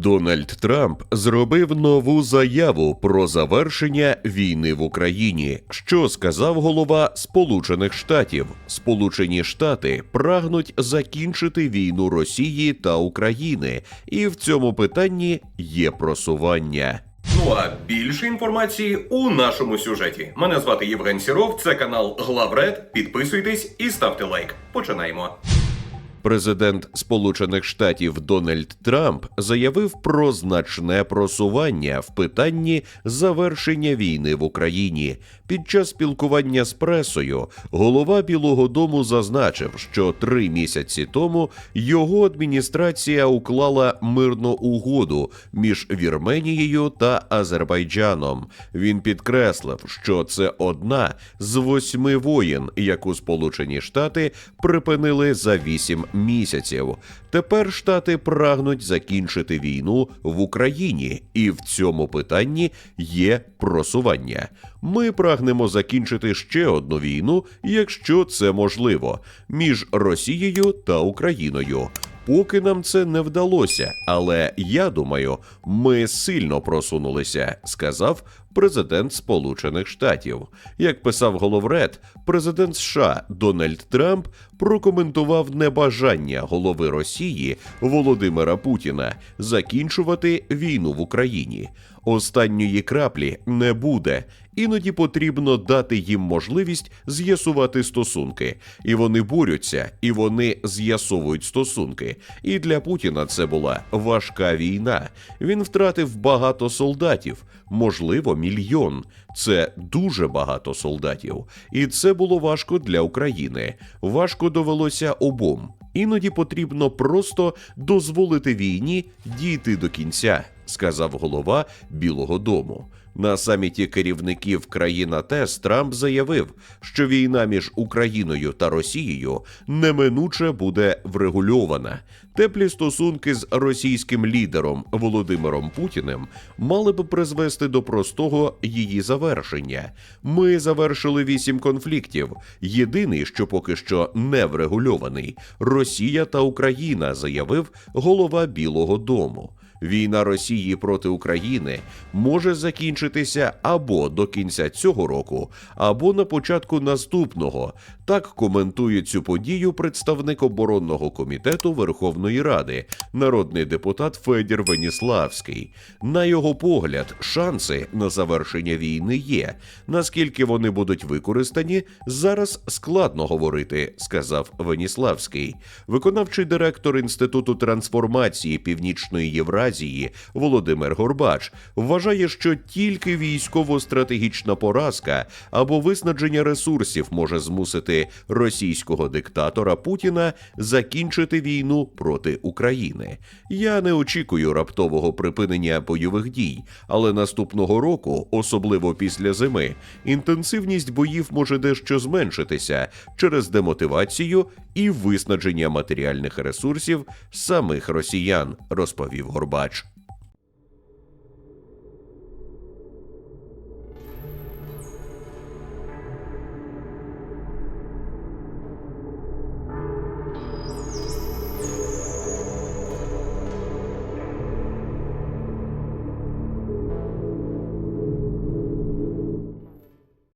Дональд Трамп зробив нову заяву про завершення війни в Україні. Що сказав голова Сполучених Штатів? Сполучені Штати прагнуть закінчити війну Росії та України, і в цьому питанні є просування. Ну а більше інформації у нашому сюжеті. Мене звати Євген Сіров, це канал Главред. Підписуйтесь і ставте лайк. Починаємо. Президент Сполучених Штатів Дональд Трамп заявив про значне просування в питанні завершення війни в Україні. Під час спілкування з пресою голова Білого Дому зазначив, що три місяці тому його адміністрація уклала мирну угоду між Вірменією та Азербайджаном. Він підкреслив, що це одна з восьми воєн, яку Сполучені Штати припинили за вісім місяців. Тепер штати прагнуть закінчити війну в Україні, і в цьому питанні є просування. Ми прагнемо закінчити ще одну війну, якщо це можливо, між Росією та Україною. Поки нам це не вдалося, але я думаю, ми сильно просунулися, сказав президент Сполучених Штатів. Як писав головред, президент США Дональд Трамп прокоментував небажання голови Росії Володимира Путіна закінчувати війну в Україні. Останньої краплі не буде. Іноді потрібно дати їм можливість з'ясувати стосунки, і вони борються, і вони з'ясовують стосунки. І для Путіна це була важка війна. Він втратив багато солдатів, можливо, мільйон. Це дуже багато солдатів, і це було важко для України. Важко довелося обом. Іноді потрібно просто дозволити війні дійти до кінця, сказав голова Білого Дому. На саміті керівників країн АТЕС Трамп заявив, що війна між Україною та Росією неминуче буде врегульована. Теплі стосунки з російським лідером Володимиром Путіним мали б призвести до простого її завершення. Ми завершили вісім конфліктів. Єдиний, що поки що не врегульований Росія та Україна, заявив голова Білого Дому. Війна Росії проти України може закінчитися або до кінця цього року, або на початку наступного. Так коментує цю подію представник оборонного комітету Верховної Ради, народний депутат Федір Веніславський. На його погляд, шанси на завершення війни є. Наскільки вони будуть використані, зараз складно говорити, сказав Веніславський. Виконавчий директор Інституту трансформації Північної Євразії. Азії Володимир Горбач вважає, що тільки військово-стратегічна поразка або виснаження ресурсів може змусити російського диктатора Путіна закінчити війну проти України. Я не очікую раптового припинення бойових дій, але наступного року, особливо після зими, інтенсивність боїв може дещо зменшитися через демотивацію і виснаження матеріальних ресурсів самих росіян, розповів Горбач. слухач.